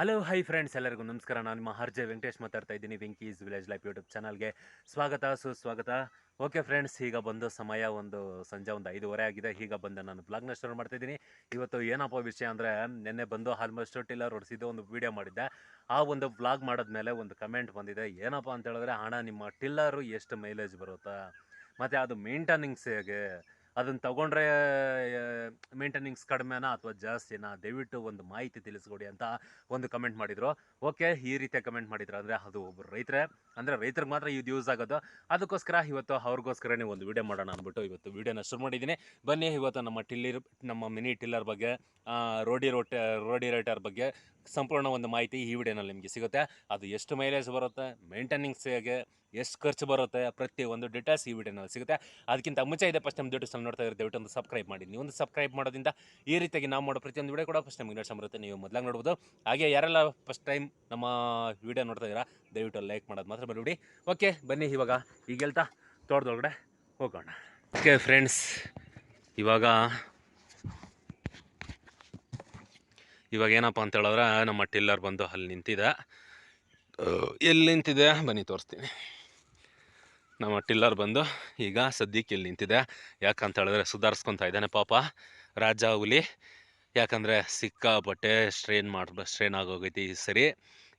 Hello hi friends ಎಲ್ಲರಿಗೂ ನಮಸ್ಕಾರ. ನಾನು ನಿಮ್ಮ ಹರ್ಜೆ ವೆಂಕಟೇಶ್ ಮಾತಾಡ್ತಾ ಇದ್ದೀನಿ. ವೆಂಕೀಸ್ ವಿಲೇಜ್ ಲೈಫ್ ಯೂಟ್ಯೂಬ್ ಚಾನಲ್ಗೆ ಸ್ವಾಗತ, ಸುಸ್ವಾಗತ. ಓಕೆ ಫ್ರೆಂಡ್ಸ್ ಈಗ ಬಂದು ಸಮಯ ಒಂದು, ಸಂಜೆ ಒಂದು ಐದುವರೆ ಆಗಿದೆ. ಈಗ ಬಂದು ನಾನು ಬ್ಲಾಗ್ನ ಸ್ಟಾರ್ಟ್ ಮಾಡ್ತಾ ಇದ್ದೀನಿ. ಇವತ್ತು ಏನಪ್ಪ ವಿಷಯ ಅಂದರೆ, ನಿನ್ನೆ ಬಂದು ಆಲ್ಮೋಸ್ಟ್ ಟಿಲ್ಲರ್ ಹೊಡಿಸಿದ್ದು ಒಂದು ವಿಡಿಯೋ ಮಾಡಿದ್ದೆ. ಆ ಒಂದು ಬ್ಲಾಗ್ ಮಾಡಿದ್ಮೇಲೆ ಒಂದು ಕಮೆಂಟ್ ಬಂದಿದೆ. ಏನಪ್ಪ ಅಂತ ಹೇಳಿದ್ರೆ ಹಣ ನಿಮ್ಮ ಟಿಲ್ಲರು ಎಷ್ಟು ಮೈಲೇಜ್ ಬರುತ್ತಾ? ಮತ್ತು ಅದು ಮೇಂಟೆನಿಂಗ್ಸ್ ಹೇಗೆ? ಅದನ್ನು ತಗೊಂಡ್ರೆ ಮೇಂಟೆನಿಂಗ್ಸ್ ಕಡಿಮೆನಾ ಅಥವಾ ಜಾಸ್ತಿನಾ? ದಯವಿಟ್ಟು ಒಂದು ಮಾಹಿತಿ ತಿಳಿಸ್ಕೊಡಿ ಅಂತ ಒಂದು ಕಮೆಂಟ್ ಮಾಡಿದರು. ಓಕೆ, ಈ ರೀತಿಯ ಕಮೆಂಟ್ ಮಾಡಿದ್ರು ಅಂದರೆ ಅದು ಒಬ್ಬರು ರೈತರೇ. ಅಂದರೆ ರೈತರಿಗೆ ಮಾತ್ರ ಇದು ಯೂಸ್ ಆಗೋದು. ಅದಕ್ಕೋಸ್ಕರ ಇವತ್ತು ಅವ್ರಿಗೋಸ್ಕರನೇ ಒಂದು ವಿಡಿಯೋ ಮಾಡೋಣ ಅಂದ್ಬಿಟ್ಟು ಇವತ್ತು ವಿಡಿಯೋನ ಶುರು ಮಾಡಿದ್ದೀನಿ. ಬನ್ನಿ, ಇವತ್ತು ನಮ್ಮ ಟಿಲ್ಲಿರ್, ನಮ್ಮ ಮಿನಿ ಟಿಲ್ಲರ್ ಬಗ್ಗೆ ರೋಡಿ ರೋಟ, ರೋಡಿ ರೈಟರ್ ಬಗ್ಗೆ ಸಂಪೂರ್ಣ ಒಂದು ಮಾಹಿತಿ ಈ ವಿಡಿಯೋನಲ್ಲಿ ನಿಮಗೆ ಸಿಗುತ್ತೆ. ಅದು ಎಷ್ಟು ಮೈಲೇಜ್ ಬರುತ್ತೆ ಮೇಂಟೆನಿಂಗ್ಸ್ ಹೇಗೆ, ಎಷ್ಟು ಖರ್ಚು ಬರುತ್ತೆ ಪ್ರತಿ ಒಂದು ಡೀಟೇಲ್ಸ್ ಈ ವಿಡಿಯೋನಲ್ಲಿ ಸಿಗುತ್ತೆ. ಅದಕ್ಕಿಂತ ಮುಂಚೆ ಇದೆ ಫಸ್ಟ್ ನಮ್ಮ ಯೂಟ್ಯೂಬ್ ನೋಡ್ತಾ ಇರೋ ದಯವಿಟ್ಟು ಒಂದು ಸಬ್ಸ್ಕ್ರೈಬ್ ಮಾಡಿ. ನೀವು ಒಂದು ಸಬ್ಸ್ಕ್ರೈಬ್ ಮಾಡೋದ್ರಿಂದ ಈ ರೀತಿಯಾಗಿ ನಾವು ಮಾಡೋ ಪ್ರತಿಯೊಂದು ವಿಡಿಯೋ ಕೂಡ ಫಸ್ಟ್ ನಿಮಗೆ ನೋಡ್ಸ್ ಬರುತ್ತೆ ನೀವು ಮೊದಲಾಗಿ ನೋಡ್ಬೋದು. ಹಾಗೆ ಯಾರೆಲ್ಲ ಫಸ್ಟ್ ಟೈಮ್ ನಮ್ಮ ವಿಡಿಯೋ ನೋಡ್ತಾ ಇದ್ದೀರಾ, ದಯವಿಟ್ಟು ಲೈಕ್ ಮಾಡೋದು ಮಾತ್ರ ಬರಬೇಡಿ ಓಕೆ ಬನ್ನಿ ಇವಾಗ ಈಗ ಹೇಳ್ತಾ ತೋಟದೊಳಗಡೆ ಹೋಗೋಣ. ಓಕೆ ಫ್ರೆಂಡ್ಸ್ ಇವಾಗ ಇವಾಗ ಏನಪ್ಪ ಅಂತ ಹೇಳಿದ್ರೆ, ನಮ್ಮ ಟಿಲ್ಲರ್ ಬಂದು ಅಲ್ಲಿ ನಿಂತಿದೆ. ಎಲ್ಲಿ ನಿಂತಿದೆ? ಬನ್ನಿ ತೋರಿಸ್ತೀನಿ. ನಮ್ಮ ಟಿಲ್ಲರ್ ಬಂದು ಈಗ ಸದ್ಯಕ್ಕೆ ಇಲ್ಲಿ ನಿಂತಿದೆ. ಯಾಕಂತ ಹೇಳಿದ್ರೆ ಸುಧಾರಿಸ್ಕೊತಾ ಇದ್ದಾನೆ ಪಾಪ. ರಾಜ ಹುಲಿ. ಯಾಕಂದರೆ ಸಿಕ್ಕಾಪಟ್ಟೆ ಸ್ಟ್ರೈನ್ ಮಾಡಿ ಸ್ಟ್ರೈನ್ ಆಗೋಗೈತಿ ಈ ಸರಿ.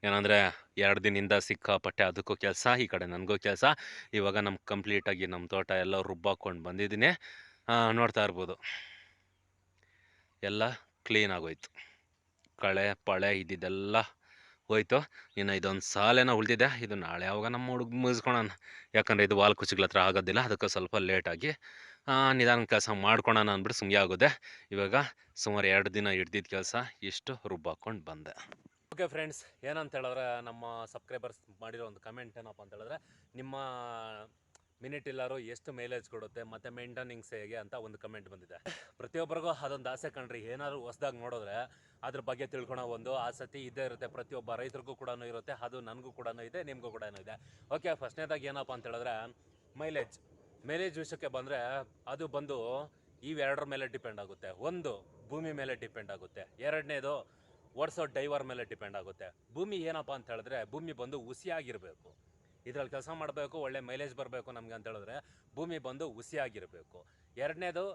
ಏನಂದರೆ ಎರಡು ದಿನದಿಂದ ಸಿಕ್ಕಾಪಟ್ಟೆ ಅದಕ್ಕೂ ಕೆಲಸ, ಈ ಕಡೆ ನನಗೂ ಕೆಲಸ. ಇವಾಗ ನಮ್ಮ ಕಂಪ್ಲೀಟಾಗಿ ನಮ್ಮ ತೋಟ ಎಲ್ಲ ರುಬ್ಬಾಕೊಂಡು ಬಂದಿದ್ದೀನಿ. ನೋಡ್ತಾ ಇರ್ಬೋದು. ಎಲ್ಲ ಕ್ಲೀನ್ ಆಗೋಯ್ತು. ಕಳೆ, ಪಳೆ ಇದ್ದಿದ್ದೆಲ್ಲ ಹೋಯ್ತು. ಇನ್ನು ಇದೊಂದು ಸಾಲೇನೋ ಉಳಿದಿದೆ. ಇದು ನಾಳೆ ಯಾವಾಗ ನಮ್ಮ ಹುಡುಗ ಮುಗಿಸ್ಕೊಳೋಣ. ಯಾಕಂದರೆ ಇದು ವಾಲ್ ಕುಚಿಗಳ ಹತ್ರ ಆಗೋದಿಲ್ಲ. ಅದಕ್ಕೆ ಸ್ವಲ್ಪ ಲೇಟಾಗಿ ನಿಧಾನ ಕೆಲಸ ಮಾಡ್ಕೊಳೋಣ ಅಂದ್ಬಿಟ್ಟು ಸುಮ್ಮನೆ ಆಗೋದೆ. ಇವಾಗ ಸುಮಾರು ಎರಡು ದಿನ ಹಿಡ್ದಿದ್ದ ಕೆಲಸ. ಇಷ್ಟು ರುಬ್ಬಾಕೊಂಡು ಬಂದೆ. ಓಕೆ ಫ್ರೆಂಡ್ಸ್ ಏನಂತ ಹೇಳಿದ್ರೆ ನಮ್ಮ ಸಬ್ಸ್ಕ್ರೈಬರ್ಸ್ ಮಾಡಿರೋ ಒಂದು ಕಮೆಂಟ್ ಏನಪ್ಪ ಅಂತ ಹೇಳಿದ್ರೆ, ನಿಮ್ಮ ಮಿನಿ ಟಿಲ್ಲರು ಎಷ್ಟು ಮೈಲೇಜ್ ಕೊಡುತ್ತೆ, ಮತ್ತು ಮೇಂಟೆನಿಂಗ್ಸ್ ಹೇಗೆ ಅಂತ ಒಂದು ಕಮೆಂಟ್ ಬಂದಿದೆ. ಪ್ರತಿಯೊಬ್ಬರಿಗೂ ಅದೊಂದು ಆಸೆ ಕಣ್ರಿ, ಏನಾದ್ರು ಹೊಸ್ದಾಗಿ ನೋಡಿದ್ರೆ ಅದ್ರ ಬಗ್ಗೆ ತಿಳ್ಕೊಳೋ ಒಂದು ಆಸಕ್ತಿ ಇದ್ದೇ ಇರುತ್ತೆ. ಪ್ರತಿಯೊಬ್ಬ ರೈತರಿಗೂ ಕೂಡ ಇರುತ್ತೆ, ಅದು ನನಗೂ ಕೂಡ ಇದೆ, ನಿಮಗೂ ಕೂಡ ಇದೆ. ಓಕೆ ಫಸ್ಟ್ನೇದಾಗಿ ಏನಪ್ಪ ಅಂತ ಹೇಳಿದ್ರೆ ಮೈಲೇಜ್ ಮೈಲೇಜ್ ವಿಷಯಕ್ಕೆ ಬಂದರೆ ಅದು ಬಂದು ಇವೆರಡರ ಮೇಲೆ ಡಿಪೆಂಡ್ ಆಗುತ್ತೆ. ಒಂದು, ಭೂಮಿ ಮೇಲೆ ಡಿಪೆಂಡ್ ಆಗುತ್ತೆ. ಎರಡನೇದು ಓಡಿಸೋ ಡೈವರ್ ಮೇಲೆ ಡಿಪೆಂಡ್ ಆಗುತ್ತೆ. ಭೂಮಿ ಏನಪ್ಪ ಅಂತ ಹೇಳಿದ್ರೆ, ಭೂಮಿ ಬಂದು ಹುಸಿಯಾಗಿರಬೇಕು. ಇದ್ರಲ್ಲಿ ಕೆಲಸ ಮಾಡಬೇಕು, ಒಳ್ಳೆ ಮೈಲೇಜ್ ಬರಬೇಕು ನಮಗೆ ಅಂತ ಹೇಳಿದ್ರೆ ಭೂಮಿ ಬಂದು ಹುಸಿಯಾಗಿರಬೇಕು. ಎರಡನೇದು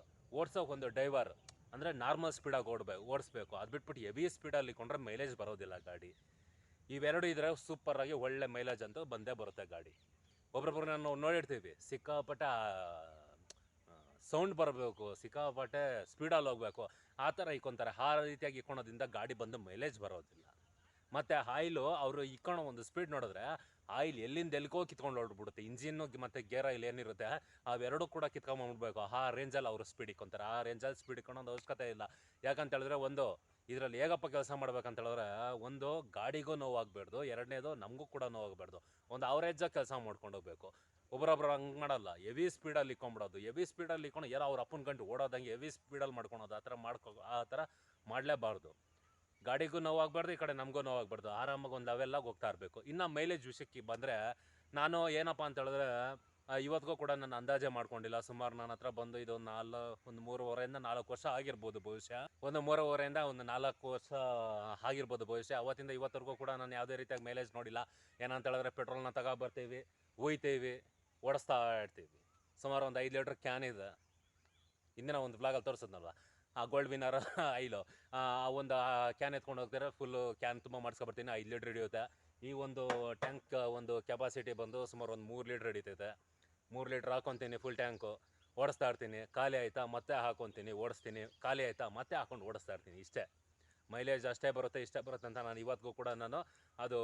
ಓಡಿಸೋಕೆ ಒಂದು ಡೈವರ್ ಅಂದರೆ ನಾರ್ಮಲ್ ಸ್ಪೀಡಾಗಿ ಓಡಬೇಕು ಓಡಿಸ್ಬೇಕು. ಅದು ಬಿಟ್ಬಿಟ್ಟು ಹೆವಿ ಸ್ಪೀಡಲ್ಲಿ ಕೊಂಡ್ರೆ ಮೈಲೇಜ್ ಬರೋದಿಲ್ಲ ಗಾಡಿ. ಇವೆರಡು ಇದ್ರೆ ಸೂಪರಾಗಿ ಒಳ್ಳೆ ಮೈಲೇಜ್ ಅಂತ ಬಂದೇ ಬರುತ್ತೆ ಗಾಡಿ. ಒಬ್ರೊಬ್ರು ನಾವು ನೋಡಿರ್ತೀವಿ, ಸಿಕ್ಕಾಪಟ್ಟೆ ಸೌಂಡ್ ಬರಬೇಕು, ಸಿಕ್ಕಾಪಟ್ಟೆ ಸ್ಪೀಡಲ್ಲಿ ಹೋಗಬೇಕು, ಆ ಥರ ಇಕ್ಕೊಂತಾರೆ. ಆ ರೀತಿಯಾಗಿ ಇಕ್ಕೊಳೋದ್ರಿಂದ ಗಾಡಿ ಬಂದು ಮೈಲೇಜ್ ಬರೋದಿಲ್ಲ. ಮತ್ತು ಆಯಿಲು ಅವರು ಇಕ್ಕೊಳೋ ಒಂದು ಸ್ಪೀಡ್ ನೋಡಿದ್ರೆ ಆಯಿಲ್ ಎಲ್ಲಿಂದ ಎಲ್ಗೋ ಕಿತ್ಕೊಂಡು ಹೊರಡ್ಬಿಡುತ್ತೆ ಇಂಜಿನ್ನು ಮತ್ತು ಗೇರ್ ಆಯಿಲ್ ಏನಿರುತ್ತೆ, ಅವೆರಡೂ ಕೂಡ ಕಿತ್ಕೊಂಬಂದ್ಬಿಡ್ಬೇಕು ಆ ರೇಂಜಲ್ಲಿ ಅವರು ಸ್ಪೀಡ್ ಇಕ್ಕೊಂತಾರೆ ಆ ರೇಂಜಲ್ಲಿ ಸ್ಪೀಡ್ ಇಕ್ಕೊಳೋದು ಅವಶ್ಯಕತೆ ಇಲ್ಲ. ಯಾಕಂತ ಹೇಳಿದ್ರೆ ಒಂದು, ಇದರಲ್ಲಿ ಹೇಗಪ್ಪ ಕೆಲಸ ಮಾಡ್ಬೇಕಂತ ಹೇಳಿದ್ರೆ ಒಂದು ಗಾಡಿಗೂ ನೋವಾಗಬಾರ್ದು, ಎರಡನೇದು ನಮಗೂ ಕೂಡ ನೋವಾಗಬಾರ್ದು. ಒಂದು ಅವರೇಜಾಗಿ ಕೆಲಸ ಮಾಡ್ಕೊಂಡು ಹೋಗ್ಬೇಕು. ಒಬ್ಬರೊಬ್ರು ಹಂಗೆ ಮಾಡಲ್ಲ. ಹೆವಿ ಸ್ಪೀಡಲ್ಲಿ ಇಕ್ಕೊಂಬಿಡೋದು ಹೆವಿ ಸ್ಪೀಡಲ್ಲಿ ಇಕ್ಕೊಂಡು ಯಾರೋ ಅವ್ರ ಅಪ್ಪನ ಗಂಟು ಓಡೋದಂಗೆ ಹೆವಿ ಸ್ಪೀಡಲ್ಲಿ ಮಾಡ್ಕೊಳೋದು ಆ ಥರ ಮಾಡ್ಕೊ, ಆ ಥರ ಮಾಡಲೇಬಾರ್ದು. ಗಾಡಿಗೂ ನೋವಾಗಬಾರ್ದು, ಈ ಕಡೆ ನಮಗೂ ನೋವಾಗಬಾರ್ದು. ಆರಾಮಾಗಿ ಒಂದು ಲೆವೆಲ್ಲಾಗಿ ಹೋಗ್ತಾ ಇರಬೇಕು. ಇನ್ನು ಮೈಲೇಜ್ ವಿಷಯಕ್ಕೆ ಬಂದರೆ, ನಾನು ಏನಪ್ಪ ಅಂತ ಹೇಳಿದ್ರೆ ಇವತ್ತಿಗೂ ಕೂಡ ನಾನು ಅಂದಾಜೆ ಮಾಡ್ಕೊಂಡಿಲ್ಲ. ಸುಮಾರು ನನ್ನ ಹತ್ರ ಬಂದು ಇದು ನಾಲ್ಕು ಒಂದು ಮೂರುವರೆಯಿಂದ ನಾಲ್ಕು ವರ್ಷ ಆಗಿರ್ಬೋದು ಬಹುಶಃ ಒಂದು ಮೂರುವರೆಯಿಂದ ಒಂದು ನಾಲ್ಕು ವರ್ಷ ಆಗಿರ್ಬೋದು ಬಹುಶಃ ಅವತ್ತಿಂದ ಇವತ್ತರೆಗೂ ಕೂಡ ನಾನು ಯಾವುದೇ ರೀತಿಯಾಗಿ ಮೈಲೇಜ್ ನೋಡಿಲ್ಲ. ಏನಂತ ಹೇಳಿದ್ರೆ, ಪೆಟ್ರೋಲ್ನ ತಗೋ ಬರ್ತೀವಿ ಒಯ್ತೀವಿ ಓಡಿಸ್ತಾ ಇರ್ತೀವಿ. ಸುಮಾರು ಒಂದು ಐದು ಲೀಟ್ರ್ ಕ್ಯಾನ್ ಇದೆ. ಇಂದಿನ ಒಂದು ಬ್ಲಾಗಲ್ಲಿ ತೋರಿಸಿದ್ನಲ್ವ? ಆ ಗೋಲ್ಡ್ ವಿನ್ನರ್ ಐಲು ಆ ಒಂದು ಕ್ಯಾನ್ ಎತ್ಕೊಂಡು ಹೋಗ್ತಾರೆ ಫುಲ್ಲು ಕ್ಯಾನ್ ತುಂಬ ಮಾಡಿಸ್ಕೊಬರ್ತೀನಿ, ಐದು ಲೀಟ್ರ್ ಹಿಡಿಯುತ್ತೆ. ಈ ಒಂದು ಟ್ಯಾಂಕ್ ಒಂದು ಕೆಪಾಸಿಟಿ ಬಂದು ಸುಮಾರು ಒಂದು ಮೂರು ಲೀಟ್ರ್ ಹಿಡಿತೈತೆ. ಮೂರು ಲೀಟ್ರ್ ಹಾಕೊತೀನಿ ಫುಲ್ ಟ್ಯಾಂಕು ಓಡಿಸ್ತಾ ಇರ್ತೀನಿ, ಖಾಲಿ ಆಯಿತಾ, ಮತ್ತೆ ಹಾಕೊತೀನಿ, ಓಡಿಸ್ತೀನಿ, ಖಾಲಿ ಆಯಿತಾ, ಮತ್ತೆ ಹಾಕೊಂಡು ಓಡಿಸ್ತಾ ಇರ್ತೀನಿ, ಇಷ್ಟೇ. ಮೈಲೇಜ್ ಅಷ್ಟೇ ಬರುತ್ತೆ, ಇಷ್ಟೇ ಬರುತ್ತೆ ಅಂತ ನಾನು ಇವತ್ತಿಗೂ ಕೂಡ ನಾನು ಅದು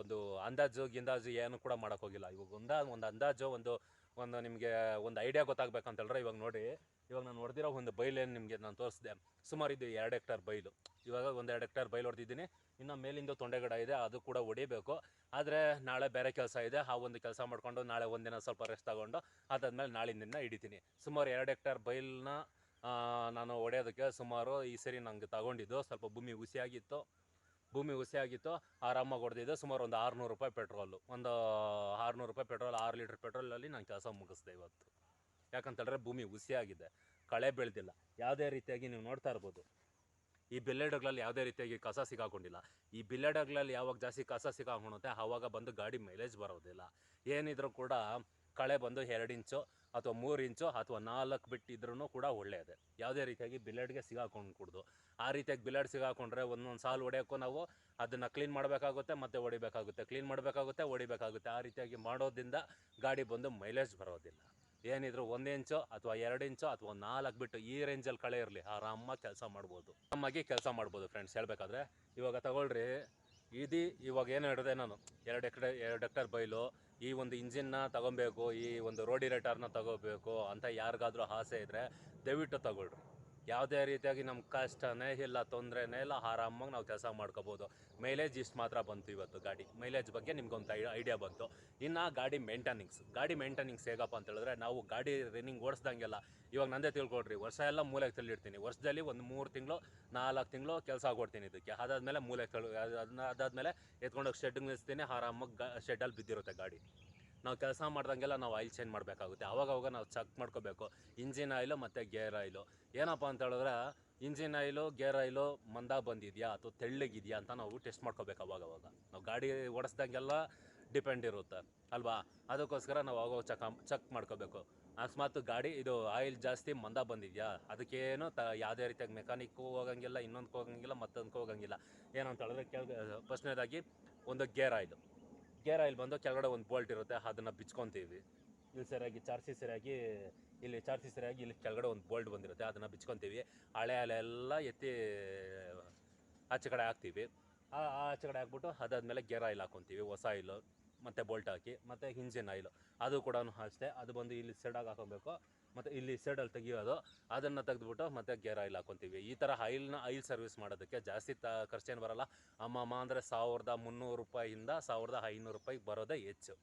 ಒಂದು ಅಂದಾಜು, ಗಿಂದಾಜು ಏನು ಕೂಡ ಮಾಡೋಕ್ಕೋಗಿಲ್ಲ ಇವಾಗ ಒಂದು ಒಂದು ಅಂದಾಜು, ಒಂದು ಒಂದು ನಿಮಗೆ ಒಂದು ಐಡಿಯಾ ಗೊತ್ತಾಗ್ಬೇಕಂತ ಹೇಳಿದ್ರೆ ಇವಾಗ ನೋಡಿ, ಇವಾಗ ನಾನು ಹೊಡೆದಿರೋ ಒಂದು ಬೈಲೇನು ನಿಮಗೆ ನಾನು ತೋರಿಸಿದೆ. ಸುಮಾರು ಇದು ಎರಡು ಹೆಕ್ಟಾರ್ ಬೈಲು. ಇವಾಗ ಒಂದು ಎರಡು ಹೆಕ್ಟಾರ್ ಬೈಲು ಹೊಡೆದಿದ್ದೀನಿ. ಇನ್ನು ಮೇಲಿಂದ ತೊಂಡೆಗಡ ಇದೆ, ಅದು ಕೂಡ ಹೊಡಿಬೇಕು. ಆದರೆ ನಾಳೆ ಬೇರೆ ಕೆಲಸ ಇದೆ, ಆ ಒಂದು ಕೆಲಸ ಮಾಡಿಕೊಂಡು ನಾಳೆ ಒಂದಿನ ಸ್ವಲ್ಪ ರೆಸ್ಟ್ ತಗೊಂಡು ಅದಾದ್ಮೇಲೆ ನಾಳಿಂದ ಹಿಡಿತೀನಿ. ಸುಮಾರು ಎರಡು ಹೆಕ್ಟಾರ್ ಬೈಲನ್ನ ನಾನು ಹೊಡೆಯೋದಕ್ಕೆ ಸುಮಾರು ಈ ಸರಿ ನಂಗೆ ತಗೊಂಡಿದ್ದು, ಸ್ವಲ್ಪ ಭೂಮಿ ಹುಸಿಯಾಗಿತ್ತು. ಭೂಮಿ ಹುಸಿಯಾಗಿತ್ತು ಆರಾಮಾಗಿ ಹೊಡೆದಿದ್ದು ಸುಮಾರು ಒಂದು ಆರುನೂರು ರೂಪಾಯಿ ಪೆಟ್ರೋಲು. ಒಂದು ಆರುನೂರು ರೂಪಾಯಿ ಪೆಟ್ರೋಲ್, ಆರು ಲೀಟ್ರ್ ಪೆಟ್ರೋಲಲ್ಲಿ ನಾನು ಕೆಲಸ ಮುಗಿಸ್ದೆ ಇವತ್ತು. ಯಾಕಂತೇಳಿದ್ರೆ ಭೂಮಿ ಹುಸಿಯಾಗಿದೆ ಕಳೆ ಬೆಳೆದಿಲ್ಲ. ಯಾವುದೇ ರೀತಿಯಾಗಿ ನೀವು ನೋಡ್ತಾ ಇರ್ಬೋದು. ಈ ಬಿಲ್ಲೆಡ್ಗಳಲ್ಲಿ ಯಾವುದೇ ರೀತಿಯಾಗಿ ಕಸ ಸಿಗಾಕೊಂಡಿಲ್ಲ. ಈ ಬಿಲ್ಲೆಡ್ಗಳಲ್ಲಿ ಯಾವಾಗ ಜಾಸ್ತಿ ಕಸ ಸಿಗಾಕೊಳುತ್ತೆ ಆವಾಗ ಬಂದು ಗಾಡಿ ಮೈಲೇಜ್ ಬರೋದಿಲ್ಲ. ಏನಿದ್ರು ಕೂಡ ಕಳೆ ಬಂದು ಎರಡು ಇಂಚು ಅಥವಾ ಮೂರು ಇಂಚು ಅಥವಾ ನಾಲ್ಕು ಬಿಟ್ಟಿದ್ರೂ ಕೂಡ ಒಳ್ಳೆಯದೆ. ಯಾವುದೇ ರೀತಿಯಾಗಿ ಬಿಲೆಡ್ಗೆ ಸಿಗಾಕೊಂಡು ಕುಡ್ದು. ಆ ರೀತಿಯಾಗಿ ಬಿಲ್ಲಡ್ ಸಿಗಾಕೊಂಡ್ರೆ ಒಂದೊಂದು ಸಾಲು ಹೊಡೆಯೋಕ್ಕೂ ನಾವು ಅದನ್ನು ಕ್ಲೀನ್ ಮಾಡಬೇಕಾಗುತ್ತೆ, ಮತ್ತು ಹೊಡಿಬೇಕಾಗುತ್ತೆ. ಕ್ಲೀನ್ ಮಾಡಬೇಕಾಗುತ್ತೆ, ಹೊಡಿಬೇಕಾಗುತ್ತೆ. ಆ ರೀತಿಯಾಗಿ ಮಾಡೋದ್ರಿಂದ ಗಾಡಿ ಬಂದು ಮೈಲೇಜ್ ಬರೋದಿಲ್ಲ. ಏನಿದ್ರು ಒಂದು ಇಂಚು ಅಥವಾ ಎರಡು ಇಂಚು ಅಥವಾ ನಾಲ್ಕು ಬಿಟ್ಟು ಈ ರೇಂಜಲ್ಲಿ ಕಳೆ ಇರಲಿ. ಆರಾಮಾಗಿ ಕೆಲಸ ಮಾಡ್ಬೋದು. ಆರಾಮಾಗಿ ಕೆಲಸ ಮಾಡ್ಬೋದು ಫ್ರೆಂಡ್ಸ್. ಹೇಳಬೇಕಾದ್ರೆ ಇವಾಗ ತಗೊಳ್ರಿ. ಇದು ಇವಾಗ ಏನು ಹೇಳಿದೆ ನಾನು, ಎರಡು ಎಕರೆ, ಎರಡು ಎಕ್ಟರ್ ಬೈಲು, ಈ ಒಂದು ಇಂಜಿನ್ನ ತಗೊಬೇಕು, ಈ ಒಂದು ರೋಡಿ ರೋಡಿರೇಟರ್ನ ತಗೋಬೇಕು ಅಂತ ಯಾರಿಗಾದ್ರೂ ಆಸೆ ಇದ್ದರೆ ದಯವಿಟ್ಟು ತಗೊಳ್ರಿ. ಯಾವುದೇ ರೀತಿಯಾಗಿ ನಮ್ಮ ಕಷ್ಟನೇ ಇಲ್ಲ, ತೊಂದರೆನೇ ಇಲ್ಲ, ಆರಾಮಾಗಿ ನಾವು ಕೆಲಸ ಮಾಡ್ಕೋಬೋದು. ಮೈಲೇಜ್ ಇಷ್ಟು ಮಾತ್ರ ಬಂತು ಇವತ್ತು ಗಾಡಿ. ಮೈಲೇಜ್ ಬಗ್ಗೆ ನಿಮ್ಗೊಂದು ಐಡಿಯಾ ಬಂತು. ಇನ್ನು ಗಾಡಿ ಮೇಂಟೆನಿಂಗ್ಸ್ ಗಾಡಿ ಮೇಂಟೆನಿಂಗ್ಸ್ ಹೇಗಪ್ಪ ಅಂತ ಹೇಳಿದ್ರೆ ನಾವು ಗಾಡಿ ರನ್ನಿಂಗ್ ಓಡಿಸ್ದಂಗೆಲ್ಲ, ಇವಾಗ ನಂದೇ ತಿಳ್ಕೊಡ್ರಿ ವರ್ಷ ಎಲ್ಲ ಮೂಲೆಗೆ ತಳ್ಳಿಡ್ತೀನಿ. ವರ್ಷದಲ್ಲಿ ಒಂದು ಮೂರು ತಿಂಗಳು, ನಾಲ್ಕು ತಿಂಗಳು ಕೆಲಸ ಕೊಡ್ತೀನಿ ಇದಕ್ಕೆ. ಅದಾದಮೇಲೆ ಮೂಲೆಗೆ ತಳ್ಳು ಅದನ್ನ ಅದಾದಮೇಲೆ ಎತ್ಕೊಂಡೋಗಿ ಶೆಡ್ಗೆ ನಿಲ್ಲಿಸ್ತೀನಿ, ಆರಾಮಾಗಿ ಶೆಡ್ಡಲ್ಲಿ ಬಿದ್ದಿರುತ್ತೆ ಗಾಡಿ. ನಾವು ಕೆಲಸ ಮಾಡ್ದಂಗೆಲ್ಲ ನಾವು ಆಯಿಲ್ ಚೇಂಜ್ ಮಾಡಬೇಕಾಗುತ್ತೆ. ಅವಾಗವಾಗ ಅವಾಗ ನಾವು ಚೆಕ್ ಮಾಡ್ಕೋಬೇಕು. ಇಂಜಿನ್ ಆಯಿಲು ಮತ್ತು ಗೇರ್ ಆಯಿಲು ಏನಪ್ಪ ಅಂತ ಹೇಳಿದ್ರೆ, ಇಂಜಿನ್ ಆಯಿಲು ಗೇರ್ ಆಯಿಲು ಮಂದ ಬಂದಿದೆಯಾ ಅಥವಾ ತೆಳ್ಳಗಿದೆಯಾ ಅಂತ ನಾವು ಟೆಸ್ಟ್ ಮಾಡ್ಕೋಬೇಕು ಅವಾಗವಾಗ ಅವಾಗ. ನಾವು ಗಾಡಿ ಓಡಿಸ್ದಂಗೆಲ್ಲ ಡಿಪೆಂಡ್ ಇರುತ್ತೆ. ಅಲ್ವಾ? ಅದಕ್ಕೋಸ್ಕರ ನಾವು ಅವಾಗ ಚೆಕ್ ಚೆಕ್ ಮಾಡ್ಕೋಬೇಕು. ಅಕಸ್ಮಾತ್ ಗಾಡಿ, ಇದು ಆಯಿಲ್ ಜಾಸ್ತಿ ಮಂದ ಬಂದಿದೆಯಾ? ಅದಕ್ಕೇನು ತ, ಯಾವುದೇ ರೀತಿಯಾಗಿ ಮೆಕ್ಯಾನಿಕ್ಕು ಹೋಗಂಗಿಲ್ಲ ಇನ್ನೊಂದಕ್ಕೆ ಹೋಗಂಗಿಲ್ಲ ಮತ್ತೊಂದಕ್ಕೆ ಹೋಗಂಗಿಲ್ಲ. ಏನಂತ ಹೇಳಿದ್ರೆ ಕೇಳ ಫಸ್ಟ್ನೇದಾಗಿ ಒಂದು ಗೇರ್ ಆಯಿಲು ಗೇರ್ ಆಯಿಲ್ ಬಂದು ಕೆಳಗಡೆ ಒಂದು ಬೋಲ್ಟ್ ಇರುತ್ತೆ, ಅದನ್ನು ಬಿಚ್ಕೊತೀವಿ. ಇಲ್ಲಿ ಸರಿಯಾಗಿ ಚಾರ್ಸಿ ಸರಿಯಾಗಿ, ಇಲ್ಲಿ ಚಾರ್ಸಿ ಸರಿಯಾಗಿ ಇಲ್ಲಿ ಕೆಳಗಡೆ ಒಂದು ಬೋಲ್ಟ್ ಬಂದಿರುತ್ತೆ, ಅದನ್ನು ಬಿಚ್ಕೊತೀವಿ. ಹಳೆ ಹಳೆ ಎಲ್ಲ ಎತ್ತಿ, ಆಚೆ ಕಡೆ ಹಾಕ್ತೀವಿ. ಆ ಆ ಆಚೆ ಕಡೆ ಹಾಕ್ಬಿಟ್ಟು ಅದಾದಮೇಲೆ ಗೇರ್ ಆಯಿಲ್ ಹಾಕ್ಕೊತೀವಿ ಹೊಸ ಆಯಿಲು, ಮತ್ತು ಬೋಲ್ಟ್ ಹಾಕಿ, ಮತ್ತು ಇಂಜಿನ್ ಆಯಿಲು. ಅದು ಕೂಡ ಅಷ್ಟೇ, ಅದು ಬಂದು ಇಲ್ಲಿ ಸೆಡಾಗಿ ಹಾಕೊಬೇಕು. ಮತ್ತು ಇಲ್ಲಿ ಸೈಡಲ್ಲಿ ತೆಗಿಯೋದು, ಅದನ್ನು ತೆಗೆದ್ಬಿಟ್ಟು ಮತ್ತೆ ಗೇರ್ ಆಯಿಲ್ ಹಾಕ್ಕೊತೀವಿ ಈ ಥರ ಆಯಿಲ್ನ ಆಯಿಲ್ ಸರ್ವಿಸ್ ಮಾಡೋದಕ್ಕೆ ಜಾಸ್ತಿ ತ ಖರ್ಚೇನು ಬರಲ್ಲ. ಅಮ್ಮಮ್ಮ ಅಂದರೆ ಸಾವಿರದ ಮುನ್ನೂರು ರೂಪಾಯಿಂದ ಸಾವಿರದ ಐನೂರು ರೂಪಾಯಿಗೆ ಬರೋದೇ ಹೆಚ್ಚು.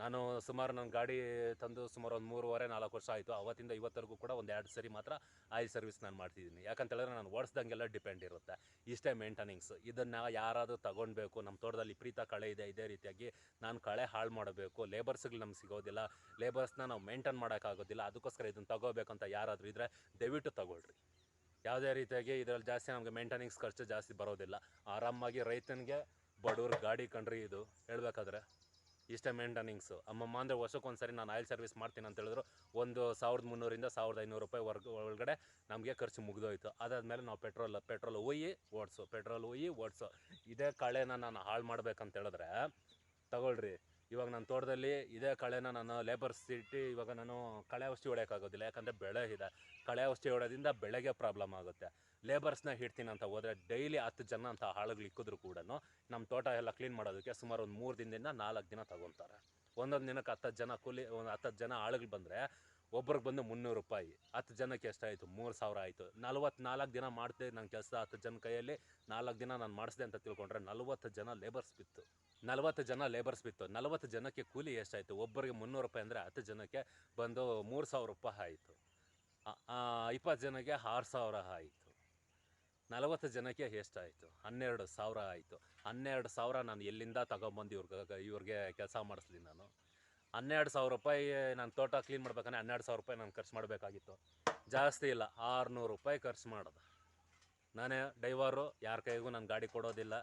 ನಾನು ಸುಮಾರು ನನ್ನ ಗಾಡಿ ತಂದು ಸುಮಾರು ಒಂದು ಮೂರುವರೆ, ನಾಲ್ಕು ವರ್ಷ ಆಯಿತು. ಅವತ್ತಿಂದ ಇವತ್ತರೆಗೂ ಕೂಡ ಒಂದು ಎರಡು ಸರಿ ಮಾತ್ರ ಆಯಿಲ್ ಸರ್ವಿಸ್ ನಾನು ಮಾಡ್ತಿದ್ದೀನಿ. ಯಾಕಂತ ಹೇಳಿದ್ರೆ ನಾನು ಓಡಿಸ್ದಂಗೆಲ್ಲ ಡಿಪೆಂಡ್ ಇರುತ್ತೆ. ಇಷ್ಟೇ ಮೇಂಟೆನಿಂಗ್ಸ್ ಇದನ್ನು ಯಾರಾದರೂ ತಗೊಳ್ಬೇಕು ನಮ್ಮ ತೋಟದಲ್ಲಿ ಪ್ರೀತ ಕಳೆ ಇದೆ, ಇದೇ ರೀತಿಯಾಗಿ ನಾನು ಕಳೆ ಹಾಳು ಮಾಡಬೇಕು ಲೇಬರ್ಸ್ಗಳು ನಮ್ಗೆ ಸಿಗೋದಿಲ್ಲ ಲೇಬರ್ಸ್ನ ನಾವು ಮೇಂಟೈನ್ ಮಾಡೋಕ್ಕಾಗೋದಿಲ್ಲ, ಅದಕ್ಕೋಸ್ಕರ ಇದನ್ನು ತಗೋಬೇಕಂತ ಯಾರಾದರೂ ಇದ್ದರೆ ದಯವಿಟ್ಟು ತಗೊಳ್ರಿ. ಯಾವುದೇ ರೀತಿಯಾಗಿ ಇದರಲ್ಲಿ ಜಾಸ್ತಿ ನಮಗೆ ಮೇಂಟೆನಿಂಗ್ಸ್ ಖರ್ಚು ಜಾಸ್ತಿ ಬರೋದಿಲ್ಲ. ಆರಾಮಾಗಿ ರೈತನಿಗೆ ಬಡವ್ರ ಗಾಡಿ ಕಂಡ್ರಿ ಇದು. ಹೇಳ್ಬೇಕಾದ್ರೆ ಇಷ್ಟೇ ಮೇಂಟೆನಿಂಗ್ಸು. ಅಮ್ಮಮ್ಮ ಅಂದರೆ ವರ್ಷಕ್ಕೊಂದ್ಸರಿ ನಾನು ಆಯಿಲ್ ಸರ್ವಿಸ್ ಮಾಡ್ತೀನಿ ಅಂತ ಹೇಳಿದ್ರು, ಒಂದು ಸಾವಿರದ ಮುನ್ನೂರಿಂದ ಸಾವಿರದ ಐನೂರು ರೂಪಾಯಿ ವರ್ಗ ಒಳಗಡೆ ನಮಗೆ ಖರ್ಚು ಮುಗಿದೋಯ್ತು. ಅದಾದಮೇಲೆ ನಾವು ಪೆಟ್ರೋಲ್ ಪೆಟ್ರೋಲ್ ಒಯ್ಯಿ, ಓಡಿಸು, ಪೆಟ್ರೋಲ್ ಒಯ್ಯಿ, ಓಡಿಸು. ಇದೇ ಕಳೆನ ನಾನು ಹಾಳು ಮಾಡ್ಬೇಕಂತ ಹೇಳಿದ್ರೆ, ತಗೊಳ್ರಿ. ಇವಾಗ ನನ್ನ ತೋಟದಲ್ಲಿ ಇದೇ ಕಳೆನ ನಾನು ಲೇಬರ್ಸ್ ಇಟ್ಟು ಇವಾಗ ನಾನು ಕಳೆ ಔಷಧಿ ಹೊಡೆಯೋಕ್ಕಾಗೋದಿಲ್ಲ ಯಾಕಂದರೆ ಬೆಳೆ ಇದೆ. ಕಳೆ ಔಷಧಿ ಹೊಡೆಯೋದ್ರಿಂದ ಬೆಳೆಗೆ ಪ್ರಾಬ್ಲಮ್ ಆಗುತ್ತೆ. ಲೇಬರ್ಸ್ನ ಹಿಡ್ತೀನಿ ಅಂತ ಹೋದರೆ ಡೈಲಿ ಹತ್ತು ಜನ ಅಂತ ಆಳುಗಳು ಇಕ್ಕಿದ್ರು ಕೂಡ ನಮ್ಮ ತೋಟ ಎಲ್ಲ ಕ್ಲೀನ್ ಮಾಡೋದಕ್ಕೆ ಸುಮಾರು ಒಂದು ಮೂರು ದಿನದಿಂದ ನಾಲ್ಕು ದಿನ ತಗೊತಾರೆ. ಒಂದೊಂದು ದಿನಕ್ಕೆ ಹತ್ತು ಜನ ಕೂಲಿ, ಒಂದು ಹತ್ತು ಜನ ಆಳುಗಳು ಬಂದರೆ ಒಬ್ರಿಗೆ ಬಂದು ಮುನ್ನೂರು ರೂಪಾಯಿ. ಹತ್ತು ಜನಕ್ಕೆ ಎಷ್ಟಾಯಿತು? ಮೂರು ಸಾವಿರ ಆಯಿತು. ನಲ್ವತ್ನಾಲ್ಕು ದಿನ ಮಾಡ್ತೆ ನನ್ನ ಕೆಲಸ ಹತ್ತು ಜನ ಕೈಯಲ್ಲಿ, ನಾಲ್ಕು ದಿನ ನಾನು ಮಾಡಿಸಿದೆ ಅಂತ ತಿಳ್ಕೊಂಡ್ರೆ ನಲ್ವತ್ತು ಜನ ಲೇಬರ್ಸ್ ಬಿತ್ತು. ನಲ್ವತ್ತು ಜನ ಲೇಬರ್ಸ್ ಬಿತ್ತು. ನಲ್ವತ್ತು ಜನಕ್ಕೆ ಕೂಲಿ ಎಷ್ಟಾಯಿತು? ಒಬ್ಬರಿಗೆ ಮುನ್ನೂರು ರೂಪಾಯಿ ಅಂದರೆ ಹತ್ತು ಜನಕ್ಕೆ ಬಂದು ಮೂರು ಸಾವಿರ ರೂಪಾಯಿ ಆಯಿತು. ಇಪ್ಪತ್ತು ಜನಕ್ಕೆ ಆರು ಸಾವಿರ ಆಯಿತು. ನಲವತ್ತು ಜನಕ್ಕೆ ಎಷ್ಟಾಯಿತು ಹನ್ನೆರಡು ಸಾವಿರ ಆಯಿತು. ಹನ್ನೆರಡು ಸಾವಿರ ನಾನು ಎಲ್ಲಿಂದ ತಗೊಂಬಂದು ಇವ್ರಿಗೆ ಇವ್ರಿಗೆ ಕೆಲಸ ಮಾಡಿಸ್ಲಿ ನಾನು. ಹನ್ನೆರಡು ಸಾವಿರ ರೂಪಾಯಿ ನಾನು ತೋಟ ಕ್ಲೀನ್ ಮಾಡ್ಬೇಕಂದ್ರೆ ಹನ್ನೆರಡು ಸಾವಿರ ರೂಪಾಯಿ ನಾನು ಖರ್ಚು ಮಾಡಬೇಕಾಗಿತ್ತು. ಜಾಸ್ತಿ ಇಲ್ಲ, ಆರುನೂರು ರೂಪಾಯಿ ಖರ್ಚು ಮಾಡೋದು. ನಾನೇ ಡೈವರು ಯಾರ ಕೈಗೂ ನಾನು ಗಾಡಿ ಕೊಡೋದಿಲ್ಲ.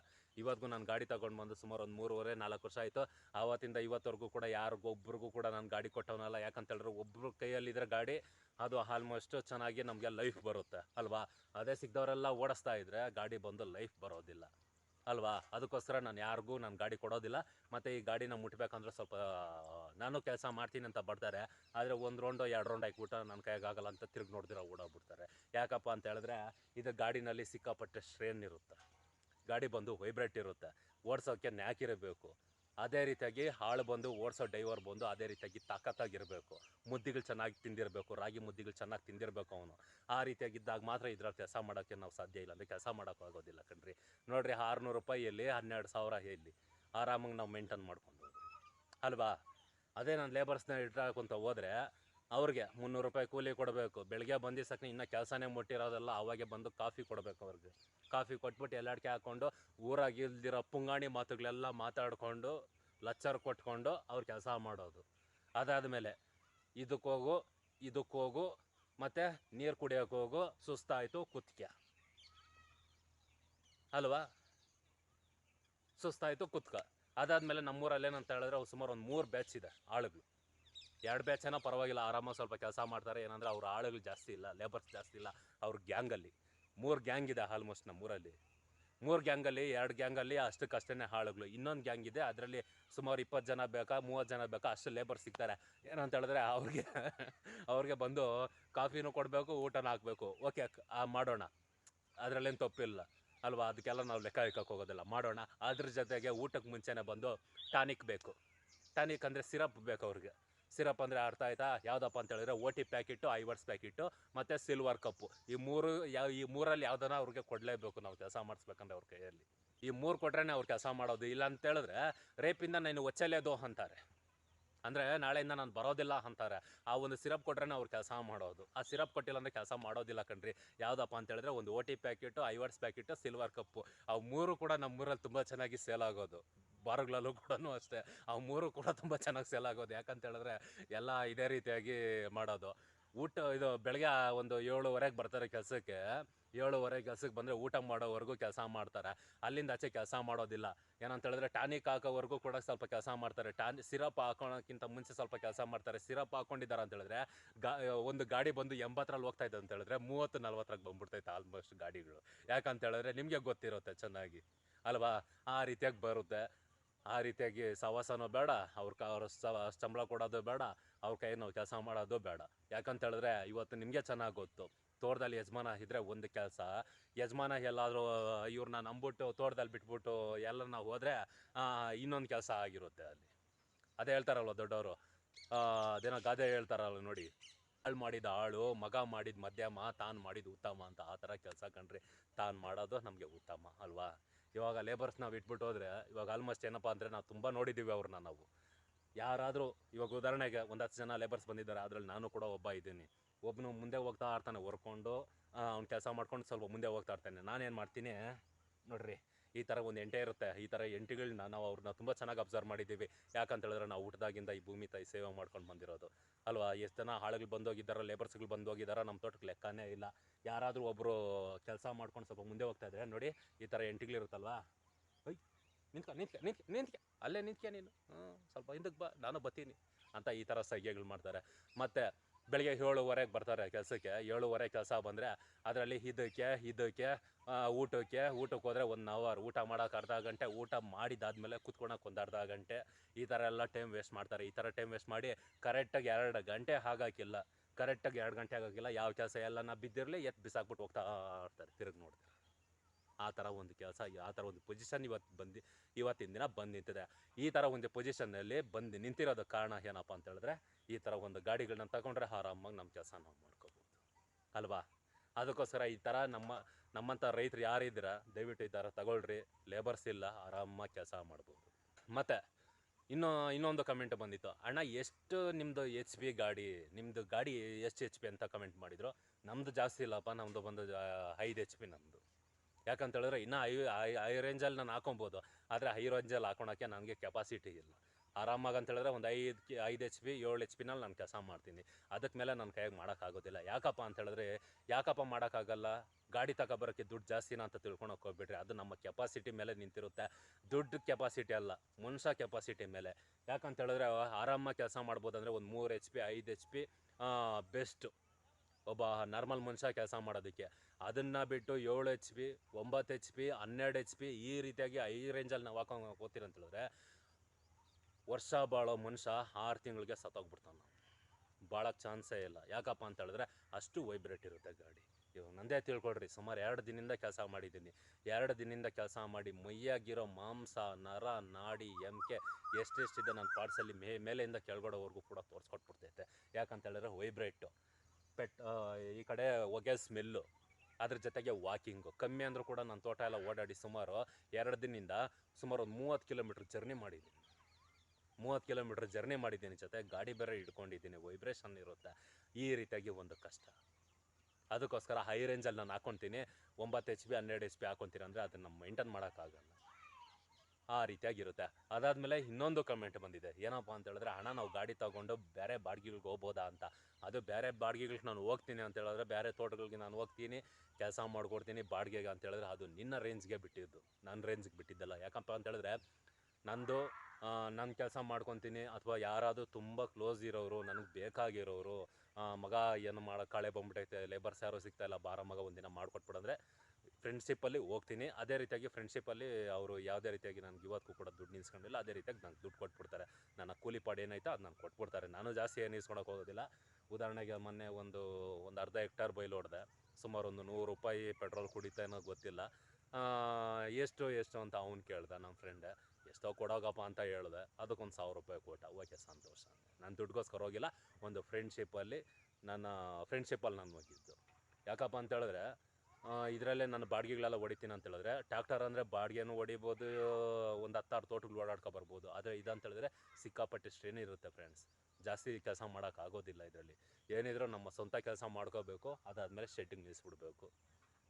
ಇವತ್ತಿಗೂ ನಾನು ಗಾಡಿ ತಗೊಂಡು ಬಂದು ಸುಮಾರು ಒಂದು ಮೂರುವರೆ, ನಾಲ್ಕು ವರ್ಷ ಆಯಿತು. ಆವತ್ತಿಂದ ಇವತ್ತವರೆಗೂ ಕೂಡ ಯಾರಿಗೊಬ್ರಿಗೂ ಕೂಡ ನಾನು ಗಾಡಿ ಕೊಟ್ಟವನಲ್ಲ. ಯಾಕಂತ ಹೇಳಿದ್ರೆ ಒಬ್ಬರು ಕೈಯಲ್ಲಿದ್ದರೆ ಗಾಡಿ, ಅದು ಆಲ್ಮೋಸ್ಟ್ ಚೆನ್ನಾಗಿ ನಮಗೆ ಲೈಫ್ ಬರುತ್ತೆ, ಅಲ್ವಾ? ಅದೇ ಸಿಗ್ದವರೆಲ್ಲ ಓಡಿಸ್ತಾ ಇದ್ದರೆ ಗಾಡಿ ಬಂದು ಲೈಫ್ ಬರೋದಿಲ್ಲ, ಅಲ್ವಾ? ಅದಕ್ಕೋಸ್ಕರ ನಾನು ಯಾರಿಗೂ ನಾನು ಗಾಡಿ ಕೊಡೋದಿಲ್ಲ. ಮತ್ತು ಈ ಗಾಡಿನ ಮುಟ್ಬೇಕಂದ್ರೆ ಸ್ವಲ್ಪ, ನಾನು ಕೆಲಸ ಮಾಡ್ತೀನಿ ಅಂತ ಬರ್ತಾರೆ. ಆದರೆ ಒಂದು ರೌಂಡು ಎರಡು ರೌಂಡ್ ಹಾಕಿಬಿಟ್ಟು ನನ್ನ ಕೈಗಾಗಲ್ಲ ಅಂತ ತಿರುಗಿ ನೋಡಿದ್ರೆ ಓಡೋಗ್ಬಿಡ್ತಾರೆ. ಯಾಕಪ್ಪ ಅಂತ ಹೇಳಿದ್ರೆ ಇದು ಗಾಡಿನಲ್ಲಿ ಸಿಕ್ಕಾಪಟ್ಟೆ ಸ್ಟ್ರೇನ್ ಇರುತ್ತೆ. ಗಾಡಿ ಬಂದು ವೈಬ್ರೇಟ್ ಇರುತ್ತೆ. ಓಡಿಸೋಕ್ಕೆ ನ್ಯಾಕ್ ಇರಬೇಕು. ಅದೇ ರೀತಿಯಾಗಿ ಹಾಳು ಬಂದು ಓಡಿಸೋ ಡೈವರ್ ಬಂದು ಅದೇ ರೀತಿಯಾಗಿ ತಾಕತ್ತಾಗಿರಬೇಕು. ಮುದ್ದಿಗಳು ಚೆನ್ನಾಗಿ ತಿಂದಿರಬೇಕು, ರಾಗಿ ಮುದ್ದಿಗಳು ಚೆನ್ನಾಗಿ ತಿಂದಿರಬೇಕು ಅವನು. ಆ ರೀತಿಯಾಗಿದ್ದಾಗ ಮಾತ್ರ ಇದ್ರಲ್ಲಿ ಕೆಲಸ ಮಾಡೋಕ್ಕೆ ನಾವು ಸಾಧ್ಯ ಇಲ್ಲ. ಅಂದರೆ ಕೆಲಸ ಮಾಡೋಕ್ಕಾಗೋದಿಲ್ಲ ಕಣ್ರಿ. ನೋಡ್ರಿ ಆರುನೂರು ರೂಪಾಯಿಯಲ್ಲಿ ಹನ್ನೆರಡು ಸಾವಿರ ಎಲ್ಲಿ ಆರಾಮಾಗಿ ನಾವು ಮೇಂಟೈನ್ ಮಾಡ್ಕೊಂಡು ಅಲ್ವಾ? ಅದೇ ನಾನು ಲೇಬರ್ಸ್ನ ಇಟ್ಟಾಕೊಂತ ಹೋದರೆ ಅವ್ರಿಗೆ ಮುನ್ನೂರು ರೂಪಾಯಿ ಕೂಲಿ ಕೊಡಬೇಕು. ಬೆಳಗ್ಗೆ ಬಂದಿಸಕ್ಕೆ ಇನ್ನೂ ಕೆಲಸನೇ ಮುಟ್ಟಿರೋದಲ್ಲ ಅವಾಗೆ ಬಂದು ಕಾಫಿ ಕೊಡಬೇಕು ಅವ್ರಿಗೆ. ಕಾಫಿ ಕೊಟ್ಬಿಟ್ಟು ಎಲ್ಲಾಡ್ಕೆ ಹಾಕ್ಕೊಂಡು ಊರಾಗ ಪುಂಗಾಣಿ ಮಾತುಗಳೆಲ್ಲ ಮಾತಾಡಿಕೊಂಡು ಲಚ್ಚರ್ ಕೊಟ್ಕೊಂಡು ಅವ್ರು ಕೆಲಸ ಮಾಡೋದು. ಅದಾದ ಮೇಲೆ ಇದಕ್ಕೆ ಹೋಗು ಇದಕ್ಕೆ ಹೋಗು, ಮತ್ತು ನೀರು ಕುಡಿಯೋಕೆ ಹೋಗು, ಸುಸ್ತಾಯಿತು, ಕುತ್ಕ್ಯ. ಅಲ್ವಾ? ಸುಸ್ತಾಯಿತು, ಕುತ್ಕ. ಅದಾದಮೇಲೆ ನಮ್ಮೂರಲ್ಲಿ ಏನಂತ ಹೇಳಿದ್ರೆ ಅವ್ರು ಸುಮಾರು ಒಂದು ಮೂರು ಬ್ಯಾಚ್ ಇದೆ ಆಳುಗಳು. ಎರಡು ಬ್ಯಾಚ್ ಏನೋ ಪರವಾಗಿಲ್ಲ, ಆರಾಮಾಗಿ ಸ್ವಲ್ಪ ಕೆಲಸ ಮಾಡ್ತಾರೆ, ಏನಂದ್ರೆ ಅವ್ರ ಆಳುಗಳು ಜಾಸ್ತಿ ಇಲ್ಲ ಲೇಬರ್ಸ್ ಜಾಸ್ತಿ ಇಲ್ಲ, ಅವ್ರ ಗ್ಯಾಂಗಲ್ಲಿ ಮೂರು ಗ್ಯಾಂಗ್ ಇದೆ ಆಲ್ಮೋಸ್ಟ್ ನಮ್ಮೂರಲ್ಲಿ. ಮೂರು ಗ್ಯಾಂಗಲ್ಲಿ ಎರಡು ಗ್ಯಾಂಗಲ್ಲಿ ಅಷ್ಟಕ್ಕಷ್ಟೇ ಹಾಳುಗಳು. ಇನ್ನೊಂದು ಗ್ಯಾಂಗ್ ಇದೆ, ಅದರಲ್ಲಿ ಸುಮಾರು ಇಪ್ಪತ್ತು ಜನ ಬೇಕಾ, ಮೂವತ್ತು ಜನ ಬೇಕಾ, ಅಷ್ಟು ಲೇಬರ್ ಸಿಗ್ತಾರೆ. ಏನಂತ ಹೇಳಿದ್ರೆ ಅವ್ರಿಗೆ ಅವ್ರಿಗೆ ಬಂದು ಕಾಫಿನೂ ಕೊಡಬೇಕು, ಊಟನೂ ಹಾಕಬೇಕು. ಓಕೆ ಮಾಡೋಣ. ಅದರಲ್ಲೇನು ತಪ್ಪಿಲ್ಲ. ಅಲ್ವಾ? ಅದಕ್ಕೆಲ್ಲ ನಾವು ಲೆಕ್ಕ ಇಕ್ಕಕ್ಕೆ ಹೋಗೋದಿಲ್ಲ. ಮಾಡೋಣ. ಅದ್ರ ಜೊತೆಗೆ ಊಟಕ್ಕೆ ಮುಂಚೆನೇ ಬಂದು ಟಾನಿಕ್ ಬೇಕು. ಟಾನಿಕ್ ಅಂದರೆ ಸಿರಪ್ ಬೇಕು ಅವ್ರಿಗೆ. ಸಿರಪ್ ಅಂದರೆ ಅರ್ಥ ಆಯ್ತಾ? ಯಾವುದಪ್ಪ ಅಂತ ಹೇಳಿದ್ರೆ ಓ ಟಿ ಪ್ಯಾಕೆಟು ಐವರ್ಸ್ ಪ್ಯಾಕೆಟು ಮತ್ತು ಸಿಲ್ವರ್ ಕಪ್ಪು. ಈ ಮೂರು ಯಾವ ಈ ಮೂರಲ್ಲಿ ಯಾವುದನ್ನ ಅವ್ರಿಗೆ ಕೊಡಲೇಬೇಕು ನಾವು ಕೆಲಸ ಮಾಡಿಸ್ಬೇಕಂದ್ರೆ ಅವ್ರ ಕೈಯಲ್ಲಿ. ಈ ಮೂರು ಕೊಟ್ರೇ ಅವ್ರು ಕೆಲಸ ಮಾಡೋದು. ಇಲ್ಲ ಅಂತ ಹೇಳಿದ್ರೆ, ರೇಪಿಂದ ನಾನು ಒಚ್ಚಲೇದು ಅಂತಾರೆ. ಅಂದರೆ ನಾಳೆಯಿಂದ ನಾನು ಬರೋದಿಲ್ಲ ಅಂತಾರೆ. ಆ ಒಂದು ಸಿರಪ್ ಕೊಟ್ರೆ ಅವ್ರು ಕೆಲಸ ಮಾಡೋದು. ಆ ಸಿರಪ್ ಕೊಟ್ಟಿಲ್ಲ ಅಂದರೆ ಕೆಲಸ ಮಾಡೋದಿಲ್ಲ ಕಣ್ರಿ. ಯಾವುದಪ್ಪ ಅಂತ ಹೇಳಿದ್ರೆ ಒಂದು ಓ ಟಿ ಪ್ಯಾಕೆಟು ಐವರ್ಸ್ ಪ್ಯಾಕೆಟು ಸಿಲ್ವರ್ ಕಪ್ಪು. ಅವು ಮೂರು ಕೂಡ ನಮ್ಮೂರಲ್ಲಿ ತುಂಬ ಚೆನ್ನಾಗಿ ಸೇಲ್ ಆಗೋದು. ಬಾರ್ಗಳಲ್ಲೂ ಕೂಡ ಅಷ್ಟೇ. ಆ ಮೂರು ಕೂಡ ತುಂಬ ಚೆನ್ನಾಗಿ ಸೇಲ್ ಆಗೋದು. ಯಾಕಂತ ಹೇಳಿದ್ರೆ ಎಲ್ಲ ಇದೇ ರೀತಿಯಾಗಿ ಮಾಡೋದು. ಊಟ ಇದು ಬೆಳಗ್ಗೆ ಒಂದು ಏಳುವರೆಗೆ ಬರ್ತಾರೆ ಕೆಲಸಕ್ಕೆ. ಏಳುವರೆ ಕೆಲಸಕ್ಕೆ ಬಂದರೆ ಊಟ ಮಾಡೋವರೆಗೂ ಕೆಲಸ ಮಾಡ್ತಾರೆ. ಅಲ್ಲಿಂದ ಆಚೆ ಕೆಲಸ ಮಾಡೋದಿಲ್ಲ. ಏನಂತ ಹೇಳಿದ್ರೆ ಟಾನಿಕ್ ಹಾಕೋವರೆಗೂ ಕೂಡ ಸ್ವಲ್ಪ ಕೆಲಸ ಮಾಡ್ತಾರೆ. ಟಾನಿ, ಸಿರಪ್ ಹಾಕೋಣಕ್ಕಿಂತ ಮುಂಚೆ ಸ್ವಲ್ಪ ಕೆಲಸ ಮಾಡ್ತಾರೆ. ಸಿರಪ್ ಹಾಕೊಂಡಿದ್ದಾರೆ ಅಂತ ಹೇಳಿದ್ರೆ ಗಾ, ಒಂದು ಗಾಡಿ ಬಂದು ಎಂಬತ್ತರಲ್ಲಿ ಹೋಗ್ತಾ ಇದೆ ಅಂತ ಹೇಳಿದ್ರೆ ಮೂವತ್ತು ನಲ್ವತ್ತರಾಗ ಬಂದ್ಬಿಡ್ತೈತೆ ಆಲ್ಮೋಸ್ಟ್ ಗಾಡಿಗಳು. ಯಾಕಂತ ಹೇಳಿದ್ರೆ ನಿಮಗೆ ಗೊತ್ತಿರುತ್ತೆ ಚೆನ್ನಾಗಿ. ಅಲ್ವಾ? ಆ ರೀತಿಯಾಗಿ ಬರುತ್ತೆ. ಆ ರೀತಿಯಾಗಿ ಸವಾಸನೂ ಬೇಡ, ಅವ್ರ ಕ, ಅವ್ರ ಸಂಬಳ ಕೊಡೋದು ಬೇಡ, ಅವ್ರ ಕೈ ಕೆಲಸ ಮಾಡೋದು ಬೇಡ. ಯಾಕಂತ ಹೇಳಿದ್ರೆ ಇವತ್ತು ನಿಮಗೆ ಚೆನ್ನಾಗಿ ಗೊತ್ತು. ತೋಟದಲ್ಲಿ ಯಜಮಾನ ಇದ್ರೆ ಒಂದು ಕೆಲಸ, ಯಜಮಾನ ಎಲ್ಲಾದರೂ ಇವ್ರನ್ನ ನಂಬಿಟ್ಟು ತೋಟದಲ್ಲಿ ಬಿಟ್ಬಿಟ್ಟು ಎಲ್ಲ ಹೋದರೆ ಇನ್ನೊಂದು ಕೆಲಸ ಆಗಿರುತ್ತೆ ಅಲ್ಲಿ. ಅದೇ ಹೇಳ್ತಾರಲ್ವ ದೊಡ್ಡವರು? ಅದೇನೋ ಗಾದೆ ಹೇಳ್ತಾರಲ್ಲ ನೋಡಿ. ಆಳು ಮಾಡಿದ ಆಳು, ಮಗ ಮಾಡಿದ ಮಧ್ಯಮ ತಾನು ಮಾಡಿದ ಉತ್ತಮ ಅಂತ ಆ ಥರ ಕೆಲಸ ಕಂಡ್ರಿ ತಾನು ಮಾಡೋದು ನಮಗೆ ಉತ್ತಮ, ಅಲ್ವಾ? ಇವಾಗ ಲೇಬರ್ಸ್ ನಾವು ಇಟ್ಬಿಟ್ಟು ಹೋದ್ರೆ ಇವಾಗ ಆಲ್ಮೋಸ್ಟ್ ಏನಪ್ಪ ಅಂದರೆ ನಾವು ತುಂಬ ನೋಡಿದ್ದೀವಿ ಅವ್ರನ್ನ ನಾವು. ಯಾರಾದರೂ ಇವಾಗ ಉದಾಹರಣೆಗೆ ಒಂದು ಹತ್ತು ಜನ ಲೇಬರ್ಸ್ ಬಂದಿದ್ದಾರೆ, ಅದರಲ್ಲಿ ನಾನು ಕೂಡ ಒಬ್ಬ ಇದ್ದೀನಿ. ಒಬ್ಬನು ಮುಂದೆ ಹೋಗ್ತಾ ಇರ್ತಾನೆ ಹೊರ್ಕೊಂಡು ಅವ್ನು ಕೆಲಸ ಮಾಡ್ಕೊಂಡು ಸ್ವಲ್ಪ ಮುಂದೆ ಹೋಗ್ತಾ ಇರ್ತಾನೆ. ನಾನೇನು ಮಾಡ್ತೀನಿ, ನೋಡ್ರಿ ಈ ಥರ ಒಂದು ಎಂಟೆ ಇರುತ್ತೆ. ಈ ಥರ ಎಂಟಿಗಳನ್ನ ನಾವು ಅವ್ರನ್ನ ತುಂಬ ಚೆನ್ನಾಗಿ ಅಬ್ಸರ್ವ್ ಮಾಡಿದ್ದೀವಿ. ಯಾಕಂತ ಹೇಳಿದ್ರೆ ನಾವು ಊಟದಾಗಿಂದ ಈ ಭೂಮಿ ತಾಯಿ ಸೇವೆ ಮಾಡ್ಕೊಂಡು ಬಂದಿರೋದು. ಅಲ್ವಾ? ಎಷ್ಟು ಜನ ಆಳುಗಳು ಬಂದೋಗಿದ್ದಾರೆ ಲೇಬರ್ಸ್ಗಳು ಬಂದೋಗಿದ್ದಾರೆ ನಮ್ಮ ತೋಟಕ್ಕೆ ಲೆಕ್ಕನೇ ಇಲ್ಲ. ಯಾರಾದರೂ ಒಬ್ಬರು ಕೆಲಸ ಮಾಡ್ಕೊಂಡು ಸ್ವಲ್ಪ ಮುಂದೆ ಹೋಗ್ತಾ ಇದ್ದಾರೆ ನೋಡಿ ಈ ಥರ ಎಂಟಿಗಳಿರುತ್ತಲ್ವಾ ಹೊಯ್, ನಿಂತ್ಕ ನಿಂತ್ಕ ನಿಂತ್ಕ, ನಿಂತ್ಕೆ. ಅಲ್ಲೇ ನಿಂತ್ಕೆ ನೀನು. ಸ್ವಲ್ಪ ಹಿಂದಕ್ಕೆ ಬಾ, ನಾನು ಬತ್ತೀನಿ ಅಂತ ಈ ಥರ ಸೈಗೆಗಳು ಮಾಡ್ತಾರೆ. ಮತ್ತು ಬೆಳಿಗ್ಗೆ ಏಳುವರೆಗೆ ಬರ್ತಾರೆ ಕೆಲಸಕ್ಕೆ. ಏಳುವರೆ ಕೆಲಸ ಬಂದರೆ ಅದರಲ್ಲಿ ಇದಕ್ಕೆ ಇದಕ್ಕೆ ಊಟಕ್ಕೆ ಊಟಕ್ಕೆ ಹೋದರೆ ಒನ್ ಅವರ್ ಊಟ ಮಾಡೋಕೆ ಅರ್ಧ ಗಂಟೆ, ಊಟ ಮಾಡಿದಾದ್ಮೇಲೆ ಕುತ್ಕೊಳಕ್ಕೆ ಒಂದು ಅರ್ಧ ಗಂಟೆ. ಈ ಥರ ಎಲ್ಲ ಟೈಮ್ ವೇಸ್ಟ್ ಮಾಡ್ತಾರೆ. ಈ ಥರ ಟೈಮ್ ವೇಸ್ಟ್ ಮಾಡಿ ಕರೆಕ್ಟಾಗಿ ಎರಡು ಗಂಟೆ ಹಾಗಾಕಿಲ್ಲ. ಕರೆಕ್ಟಾಗಿ ಎರಡು ಗಂಟೆ ಆಗೋಕ್ಕಿಲ್ಲ ಯಾವ ಕೆಲಸ ಎಲ್ಲ ನಾ ಬಿದ್ದಿರಲಿ ಎತ್ತು ಬಿಸಾಕ್ಬಿಟ್ಟು ಹೋಗ್ತಾ ಇರ್ತಾರೆ. ತಿರುಗಿ ನೋಡ್ತಾರೆ. ಆ ಥರ ಒಂದು ಕೆಲಸ, ಆ ಥರ ಒಂದು ಪೊಸಿಷನ್ ಇವತ್ತು ಬಂದು, ಇವತ್ತಿನ ದಿನ ಬಂದು ನಿಂತಿದೆ. ಈ ಥರ ಒಂದು ಪೊಸಿಷನ್ನಲ್ಲಿ ಬಂದು ನಿಂತಿರೋದಕ್ಕೆ ಕಾರಣ ಏನಪ್ಪ ಅಂತ ಹೇಳಿದ್ರೆ ಈ ಥರ ಒಂದು ಗಾಡಿಗಳನ್ನ ತಗೊಂಡ್ರೆ ಆರಾಮಾಗಿ ನಮ್ಮ ಕೆಲಸ ನಾವು ಮಾಡ್ಕೋಬೋದು. ಅಲ್ವಾ? ಅದಕ್ಕೋಸ್ಕರ ಈ ಥರ ನಮ್ಮ ನಮ್ಮಂಥ ರೈತರು ಯಾರಿದ್ದೀರ ದಯವಿಟ್ಟು ಈ ಥರ ತಗೊಳ್ರಿ. ಲೇಬರ್ಸ್ ಇಲ್ಲ, ಆರಾಮಾಗಿ ಕೆಲಸ ಮಾಡ್ಬೋದು. ಮತ್ತು, ಇನ್ನೂ, ಇನ್ನೊಂದು ಕಮೆಂಟ್ ಬಂದಿತ್ತು. ಅಣ್ಣ, ಎಷ್ಟು ನಿಮ್ಮದು ಎಚ್ ಪಿ ಗಾಡಿ ನಿಮ್ಮದು ಗಾಡಿ ಎಷ್ಟು ಎಚ್ ಪಿ ಅಂತ ಕಮೆಂಟ್ ಮಾಡಿದ್ರು? ನಮ್ಮದು ಜಾಸ್ತಿ ಇಲ್ಲಪ್ಪ ನಮ್ಮದು ಬಂದು ಐದು ಎಚ್ ಪಿ ನಮ್ಮದು ಯಾಕಂತ ಹೇಳಿದ್ರೆ ಇನ್ನೂ ಐ ಐ ರೇಂಜಲ್ಲಿ ನಾನು ಹಾಕೊಬೋದು. ಆದರೆ ಹೈ ರೇಂಜಲ್ಲಿ ಹಾಕೊಳಕ್ಕೆ ನನಗೆ ಕೆಪಾಸಿಟಿ ಇಲ್ಲ. ಆರಾಮಾಗಿ ಅಂತ ಹೇಳಿದ್ರೆ ಒಂದು ಐದು ಐದು ಎಚ್ ಪಿ ಏಳು ಎಚ್ ಪಿನಲ್ಲಿ ನಾನು ಕೆಲಸ ಮಾಡ್ತೀನಿ. ಅದಕ್ಕೆ ಮೇಲೆ ನನ್ನ ಕೈಯಾಗ ಮಾಡೋಕ್ಕಾಗೋದಿಲ್ಲ ಯಾಕಪ್ಪ ಅಂತ ಹೇಳಿದ್ರೆ, ಯಾಕಪ್ಪ ಮಾಡೋಕ್ಕಾಗಲ್ಲ ಗಾಡಿ ತಗೊಬರೋಕ್ಕೆ ದುಡ್ಡು ಜಾಸ್ತಿನ ಅಂತ ತಿಳ್ಕೊಳಕ್ಕೆ ಹೋಗ್ಬಿಟ್ರೆ ಅದು ನಮ್ಮ ಕೆಪಾಸಿಟಿ ಮೇಲೆ ನಿಂತಿರುತ್ತೆ. ದುಡ್ಡು ಕೆಪಾಸಿಟಿ ಅಲ್ಲ, ಮನುಷ್ಯ ಕೆಪಾಸಿಟಿ ಮೇಲೆ. ಯಾಕಂತ ಹೇಳಿದ್ರೆ, ಆರಾಮಾಗಿ ಕೆಲಸ ಮಾಡ್ಬೋದು ಅಂದರೆ ಒಂದು ಮೂರು ಎಚ್ ಪಿ ಐದು ಎಚ್ ಪಿ ಬೆಸ್ಟು ಒಬ್ಬ ನಾರ್ಮಲ್ ಮನುಷ್ಯ ಕೆಲಸ ಮಾಡೋದಕ್ಕೆ. ಅದನ್ನು ಬಿಟ್ಟು ಏಳು ಎಚ್ ಪಿ ಒಂಬತ್ತು ಎಚ್ ಪಿ ಹನ್ನೆರಡು ಎಚ್ ಪಿ ಈ ರೀತಿಯಾಗಿ ಐ ರೇಂಜಲ್ಲಿ ನಾವು ಹಾಕೊಂಡು ಹೇಳಿದ್ರೆ ವರ್ಷ ಬಾಳೋ ಮನುಷ್ಯ ಆರು ತಿಂಗಳಿಗೆ ಸತ್ತೋಗ್ಬಿಡ್ತಾನೆ ಭಾಳ ಚಾನ್ಸೇ ಇಲ್ಲ. ಯಾಕಪ್ಪ ಅಂತ ಹೇಳಿದ್ರೆ ಅಷ್ಟು ವೈಬ್ರೇಟ್ ಇರುತ್ತೆ ಗಾಡಿ. ಇವಾಗ ನಂದೇ ತಿಳ್ಕೊಳ್ರಿ, ಸುಮಾರು ಎರಡು ದಿನದಿಂದ ಕೆಲಸ ಮಾಡಿದ್ದೀನಿ. ಎರಡು ದಿನದಿಂದ ಕೆಲಸ ಮಾಡಿ ಮೈಯಾಗಿರೋ ಮಾಂಸ, ನರ, ನಾಡಿ ಎಮ್ಕೆ ಎಷ್ಟೆಷ್ಟಿದೆ ನನ್ನ ಪಾರ್ಟ್ಸಲ್ಲಿ ಮೇ, ಮೇಲೆಯಿಂದ ಕೆಳಗಡೆವರೆಗೂ ಕೂಡ ತೋರಿಸ್ಕೊಟ್ಬಿಡ್ತೈತೆ. ಯಾಕಂತ ಹೇಳಿದ್ರೆ ವೈಬ್ರೇಟು ಪೆಟ್ ಈ ಕಡೆ ಹೊಗೆ ಸ್ಮೆಲ್ಲು ಅದ್ರ ಜೊತೆಗೆ ವಾಕಿಂಗು ಕಮ್ಮಿ ಅಂದರೂ ಕೂಡ ನನ್ನ ತೋಟ ಎಲ್ಲ ಓಡಾಡಿ ಸುಮಾರು ಎರಡು ದಿನದಿಂದ ಸುಮಾರು ಒಂದು ಮೂವತ್ತು ಕಿಲೋಮೀಟ್ರ್ ಜರ್ನಿ ಮಾಡಿದ್ದೀನಿ. ಮೂವತ್ತು ಕಿಲೋಮೀಟ್ರ್ ಜರ್ನಿ ಮಾಡಿದ್ದೀನಿ ಜೊತೆ, ಗಾಡಿ ಬೇರೆ ಇಟ್ಕೊಂಡಿದ್ದೀನಿ ವೈಬ್ರೇಷನ್ ಇರುತ್ತೆ. ಈ ರೀತಿಯಾಗಿ ಒಂದು ಕಷ್ಟ. ಅದಕ್ಕೋಸ್ಕರ ಹೈ ರೇಂಜಲ್ಲಿ ನಾನು ಹಾಕ್ಕೊತೀನಿ ಒಂಬತ್ತು ಎಚ್ ಪಿ ಹನ್ನೆರಡು ಎಚ್ ಬಿ ಹಾಕ್ಕೊತೀನಿ ಅಂದರೆ ಅದನ್ನು ಮೈಂಟೈನ್ ಮಾಡೋಕ್ಕಾಗಲ್ಲ. ಆ ರೀತಿಯಾಗಿರುತ್ತೆ ಅದಾದಮೇಲೆ ಇನ್ನೊಂದು ಕಮೆಂಟ್ ಬಂದಿದೆ. ಏನಪ್ಪ ಅಂತ ಹೇಳಿದ್ರೆ ಹಣ ನಾವು ಗಾಡಿ ತೊಗೊಂಡು ಬೇರೆ ಬಾಡಿಗೆಗಳಿಗೆ ಹೋಗ್ಬೋದಾ ಅಂತ. ಅದು ಬೇರೆ ಬಾಡಿಗೆಗಳಿಗೆ ನಾನು ಹೋಗ್ತೀನಿ ಅಂತ ಹೇಳಿದ್ರೆ, ಬೇರೆ ತೋಟಗಳಿಗೆ ನಾನು ಹೋಗ್ತೀನಿ, ಕೆಲಸ ಮಾಡ್ಕೊಡ್ತೀನಿ ಬಾಡಿಗೆಗೆ ಅಂತ ಹೇಳಿದ್ರೆ ಅದು ನಿನ್ನ ರೇಂಜ್ಗೆ ಬಿಟ್ಟಿದ್ದು. ನನ್ನ ರೇಂಜ್ಗೆ ಬಿಟ್ಟಿದ್ದಲ್ಲ. ಯಾಕಪ್ಪ ಅಂತ ಹೇಳಿದ್ರೆ, ನಂದು ನಾನು ಕೆಲಸ ಮಾಡ್ಕೊತೀನಿ ಅಥವಾ ಯಾರಾದರೂ ತುಂಬ ಕ್ಲೋಸ್ ಇರೋರು, ನನಗೆ ಬೇಕಾಗಿರೋರು ಮಗ ಏನು ಮಾಡೋ, ಕಾಳೆ ಬಂದ್ಬಿಟ್ಟೈತೆ ಲೇಬರ್ಸ್ ಯಾರು ಸಿಗ್ತಾ ಇಲ್ಲ, ಬಾರ ಮಗ ಒಂದಿನ ಮಾಡಿಕೊಟ್ಬಿಡಂದ್ರೆ ಫ್ರೆಂಡ್ಶಿಪ್ಪಲ್ಲಿ ಹೋಗ್ತೀನಿ. ಅದೇ ರೀತಿಯಾಗಿ ಫ್ರೆಂಡ್ಶಿಪ್ಪಲ್ಲಿ ಅವರು ಯಾವುದೇ ರೀತಿಯಾಗಿ ನನಗೆ ಇವತ್ತು ಕೂಡ ದುಡ್ಡು ನಿಲ್ಸ್ಕೊಂಡಿಲ್ಲ, ಅದೇ ರೀತಿಯಾಗಿ ನಂಗೆ ದುಡ್ಡು ಕೊಟ್ಬಿಡ್ತಾರೆ. ನನ್ನ ಕೂಲಿ ಪಾಡು ಅದು ನಾನು ಕೊಟ್ಬಿಡ್ತಾರೆ. ನಾನು ಜಾಸ್ತಿ ಏನು ಇಸ್ಕೊಳಕ್ಕೆ ಹೋಗೋದಿಲ್ಲ. ಉದಾಹರಣೆಗೆ ಮೊನ್ನೆ ಒಂದು ಒಂದು ಅರ್ಧ ಹೆಕ್ಟಾರ್ ಬೈಲು ಹೊಡೆದೆ. ಸುಮಾರು ಒಂದು ನೂರು ರೂಪಾಯಿ ಪೆಟ್ರೋಲ್ ಕುಡಿತಾ ಅನ್ನೋದು ಗೊತ್ತಿಲ್ಲ. ಎಷ್ಟು ಎಷ್ಟು ಅಂತ ಅವನು ಕೇಳ್ದೆ ನಮ್ಮ ಫ್ರೆಂಡ್ ಎಷ್ಟೋ ಕೊಡೋಗಪ್ಪ ಅಂತ ಹೇಳ್ದೆ. ಅದಕ್ಕೊಂದು ಸಾವಿರ ರೂಪಾಯಿ ಕೊಟ್ಟ. ಓಕೆ, ಸಂತೋಷ. ನಾನು ದುಡ್ಡುಗೋಸ್ಕರ ಹೋಗಿಲ್ಲ. ಒಂದು ಫ್ರೆಂಡ್ಶಿಪ್ಪಲ್ಲಿ ನನ್ನ ಫ್ರೆಂಡ್ಶಿಪ್ಪಲ್ಲಿ ನಾನು ಹೋಗಿದ್ದು. ಯಾಕಪ್ಪ ಅಂತ ಹೇಳಿದ್ರೆ ಇದರಲ್ಲೇ ನಾನು ಬಾಡಿಗೆಗಳೆಲ್ಲ ಹೊಡಿತೀನಿ ಅಂತ ಹೇಳಿದ್ರೆ ಟ್ಯಾಕ್ಟರ್ ಅಂದರೆ ಬಾಡಿಗೆನೂ ಹೊಡಿಬೋದು, ಒಂದು ಹತ್ತಾರು ತೋಟಗಳು ಓಡಾಡ್ಕೊ ಬರ್ಬೋದು. ಆದರೆ ಇದಂತ ಹೇಳಿದ್ರೆ ಸಿಕ್ಕಾಪಟ್ಟೆ ಸ್ಟ್ರೇನ್ ಇರುತ್ತೆ ಫ್ರೆಂಡ್ಸ್ ಜಾಸ್ತಿ ಕೆಲಸ ಮಾಡೋಕ್ಕಾಗೋದಿಲ್ಲ ಇದರಲ್ಲಿ. ಏನಿದ್ರೂ ನಮ್ಮ ಸ್ವಂತ ಕೆಲಸ ಮಾಡ್ಕೋಬೇಕು. ಅದಾದಮೇಲೆ ಶೆಡ್ಡಿಗೆ ನಿಲ್ಲಿಸ್ಬಿಡ್ಬೇಕು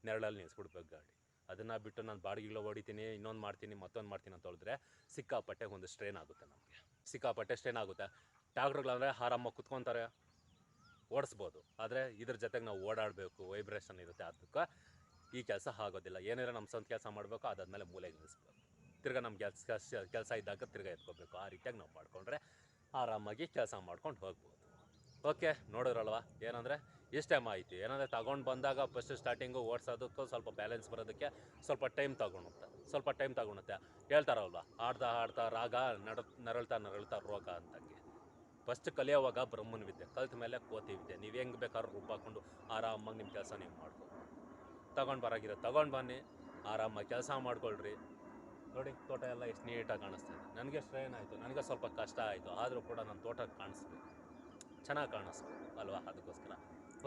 ನೆರಳಲ್ಲಿ ನಿಲ್ಲಿಸ್ಬಿಡ್ಬೇಕು ಗಾಡಿ. ಅದನ್ನು ಬಿಟ್ಟು ನಾನು ಬಾಡಿಗೆಗಳು ಹೊಡಿತೀನಿ, ಇನ್ನೊಂದು ಮಾಡ್ತೀನಿ, ಮತ್ತೊಂದು ಮಾಡ್ತೀನಿ ಅಂತ ಹೇಳಿದ್ರೆ ಸಿಕ್ಕಾಪಟ್ಟೆ ಒಂದು ಸ್ಟ್ರೇನ್ ಆಗುತ್ತೆ ನಮಗೆ. ಸಿಕ್ಕಾಪಟ್ಟೆ ಸ್ಟ್ರೇನ್ ಆಗುತ್ತೆ. ಟ್ಯಾಕ್ಟ್ರುಗಳಂದರೆ ಆರಾಮಾಗಿ ಕುತ್ಕೊತಾರೆ. ಓಡಿಸ್ಬೋದು. ಆದರೆ ಇದ್ರ ಜೊತೆಗೆ ನಾವು ಓಡಾಡಬೇಕು, ವೈಬ್ರೇಷನ್ ಇರುತ್ತೆ. ಅದಕ್ಕೆ ಈ ಕೆಲಸ ಆಗೋದಿಲ್ಲ. ಏನಾರ ನಮ್ಮ ಸ್ವಂತ ಕೆಲಸ ಮಾಡಬೇಕು, ಅದಾದಮೇಲೆ ಮೂಲೆಗೆ ನಿಲ್ಲಿಸ್ಬೇಕು ತಿರ್ಗಾ ನಮ್ಮ ಕೆಲಸ ಕೆಲಸ ಇದ್ದಾಗ ತಿರ್ಗಾ ಎತ್ಕೋಬೇಕು. ಆ ರೀತಿಯಾಗಿ ನಾವು ಮಾಡಿಕೊಂಡ್ರೆ ಆರಾಮಾಗಿ ಕೆಲಸ ಮಾಡ್ಕೊಂಡು ಹೋಗ್ಬೋದು. ಓಕೆ, ನೋಡಿದ್ರಲ್ವ? ಏನಂದರೆ ಇಷ್ಟು ಟೈಮ್ ಆಯಿತು. ಏನಂದರೆ, ತಗೊಂಡು ಬಂದಾಗ ಫಸ್ಟ್ ಸ್ಟಾರ್ಟಿಂಗು ಓಡಿಸೋದಕ್ಕೂ ಸ್ವಲ್ಪ ಬ್ಯಾಲೆನ್ಸ್ ಬರೋದಕ್ಕೆ ಸ್ವಲ್ಪ ಟೈಮ್ ತಗೊಳುತ್ತೆ. ಸ್ವಲ್ಪ ಟೈಮ್ ತಗೊಳುತ್ತೆ. ಹೇಳ್ತಾರಲ್ವ? ಆಡ್ತಾ ಆಡ್ತಾ ರಾಗ ನಡ, ನರಳ್ತಾ ನರಳ್ತಾ ರೋಗ ಅಂತಂಗೆ. ಫಸ್ಟ್ ಕಲಿಯೋವಾಗ ಬ್ರಹ್ಮನ ವಿದ್ಯೆ ಕಲ್ತ ಮೇಲೆ ಕೋತಿ ವಿದ್ಯೆ ನೀವು ಹೆಂಗೆ ಬೇಕಾದ್ರೂ ರೂಪ ಹಾಕೊಂಡು ಆರಾಮಾಗಿ ನಿಮ್ಮ ಕೆಲಸ ನೀವು ಮಾಡ್ಕೊ. ತಗೊಂಡು ಬರಾಗಿರೋ ತಗೊಂಡು ಬನ್ನಿ. ಆರಾಮಾಗಿ ಕೆಲಸ ಮಾಡ್ಕೊಳ್ರಿ. ನೋಡಿ, ತೋಟ ಎಲ್ಲ ಎಷ್ಟು ನೀಟಾಗಿ ಕಾಣಿಸ್ತಾ ಇದೆ. ನನಗೆ ಆಯಿತು. ನನಗೆ ಸ್ವಲ್ಪ ಕಷ್ಟ ಆಯಿತು. ಆದರೂ ಕೂಡ ನನ್ನ ತೋಟ ಕಾಣಿಸ್ಬೇಕು. ಚೆನ್ನಾಗಿ ಕಾಣಿಸ್ಬೇಕು ಅಲ್ವಾ ಅದಕ್ಕೋಸ್ಕರ.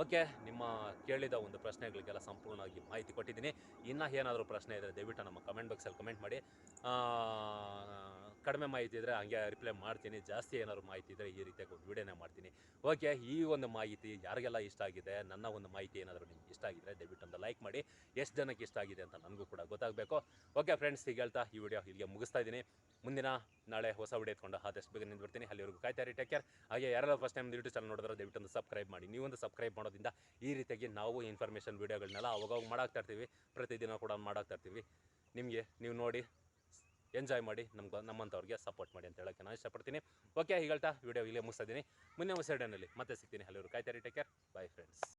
ಓಕೆ ನಿಮ್ಮ ಕೇಳಿದ ಒಂದು ಪ್ರಶ್ನೆಗಳಿಗೆಲ್ಲ ಸಂಪೂರ್ಣವಾಗಿ ಮಾಹಿತಿ ಕೊಟ್ಟಿದ್ದೀನಿ. ಇನ್ನೂ ಏನಾದರೂ ಪ್ರಶ್ನೆ ಇದ್ದರೆ ದಯವಿಟ್ಟು ನಮ್ಮ ಕಮೆಂಟ್ ಬಾಕ್ಸಲ್ಲಿ ಕಮೆಂಟ್ ಮಾಡಿ. ಕಡಿಮೆ ಮಾಹಿತಿ ಇದ್ದರೆ ಹಂಗೆ ರಿಪ್ಲೈ ಮಾಡ್ತೀನಿ. ಜಾಸ್ತಿ ಏನಾದ್ರು ಮಾಹಿತಿ ಇದ್ದರೆ ಈ ರೀತಿಯಾಗಿ ಒಂದು ವಿಡಿಯೋನೇ ಮಾಡ್ತೀನಿ. ಓಕೆ ಈ ಒಂದು ಮಾಹಿತಿ ಯಾರಿಗೆಲ್ಲ ಇಷ್ಟ ಆಗಿದೆ, ನನ್ನ ಒಂದು ಮಾಹಿತಿ ಏನಾದರೂ ನಿಮ್ಗೆ ಇಷ್ಟ ಆಗಿದ್ರೆ ದಯವಿಟ್ಟು ಒಂದು ಲೈಕ್ ಮಾಡಿ. ಎಷ್ಟು ಜನಕ್ಕೆ ಇಷ್ಟ ಆಗಿದೆ ಅಂತ ನನಗೂ ಕೂಡ ಗೊತ್ತಾಗಬೇಕು. ಓಕೆ ಫ್ರೆಂಡ್ಸ್ ಈಗ ಹೇಳ್ತಾ ಈ ವಿಡಿಯೋ ಇಲ್ಲಿಗೆ ಮುಗಿಸ್ತಾ ಇದ್ದೀನಿ. ಮುಂದಿನ ನಾಳೆ ಹೊಸ ವಿಡಿಯೋ ಎತ್ಕೊಂಡು ಆದಷ್ಟು ಬೇಗ ಬರ್ತೀನಿ ಅಲ್ಲಿವರೆಗೂ ಕಾಯ್ತಾರೆ ಟೇಕ್ ಕೇರ್ ಹಾಗೆ ಯಾರೆಲ್ಲ ಫಸ್ಟ್ ಟೈಮ್ ಯೂಟ್ಯೂಬ್ ಚಾನಲ್ ನೋಡಿದ್ರೆ, ದಯವಿಟ್ಟು ಒಂದು ಸಬ್ಸ್ಕ್ರೈಬ್ ಮಾಡಿ. ನೀವೊಂದು ಸಬ್ಸ್ಕ್ರೈಬ್ ಮಾಡೋದ್ರಿಂದ ಈ ರೀತಿಯಾಗಿ ನಾವು ಇನ್ಫಾರ್ಮೇಷನ್ ವೀಡಿಯೋಗಳನ್ನೆಲ್ಲ ಅವಾಗವಾಗ ಮಾಡಾಕ್ತಾ ಇರ್ತೀವಿ. ಪ್ರತಿದಿನ ಕೂಡ ಮಾಡಾಕ್ತಾ ಇರ್ತೀವಿ. ನಿಮಗೆ ನೀವು ನೋಡಿ ಎಂಜಾಯ್ ಮಾಡಿ, ನಮ್ಗೆ, ನಮ್ಮಂಥವ್ರಿಗೆ ಸಪೋರ್ಟ್ ಮಾಡಿ ಅಂತ ಹೇಳೋಕ್ಕೆ ನಾನು ಇಷ್ಟಪಡ್ತೀನಿ. ಓಕೆ ಹೇಳ್ತಾ ವಿಡಿಯೋ ಇಲ್ಲೇ ಮುಗಿಸ್ತಾ ಇದ್ದೀನಿ. ಮುಂದೆ ಹೊಸ ಮತ್ತೆ ಸಿಗ್ತೀನಿ. ಅಲ್ಲಿವರು ಕಾಯ್ತಾರೆ ಟೇಕ್ ಕೇರ್ ಬೈ ಫ್ರೆಂಡ್ಸ್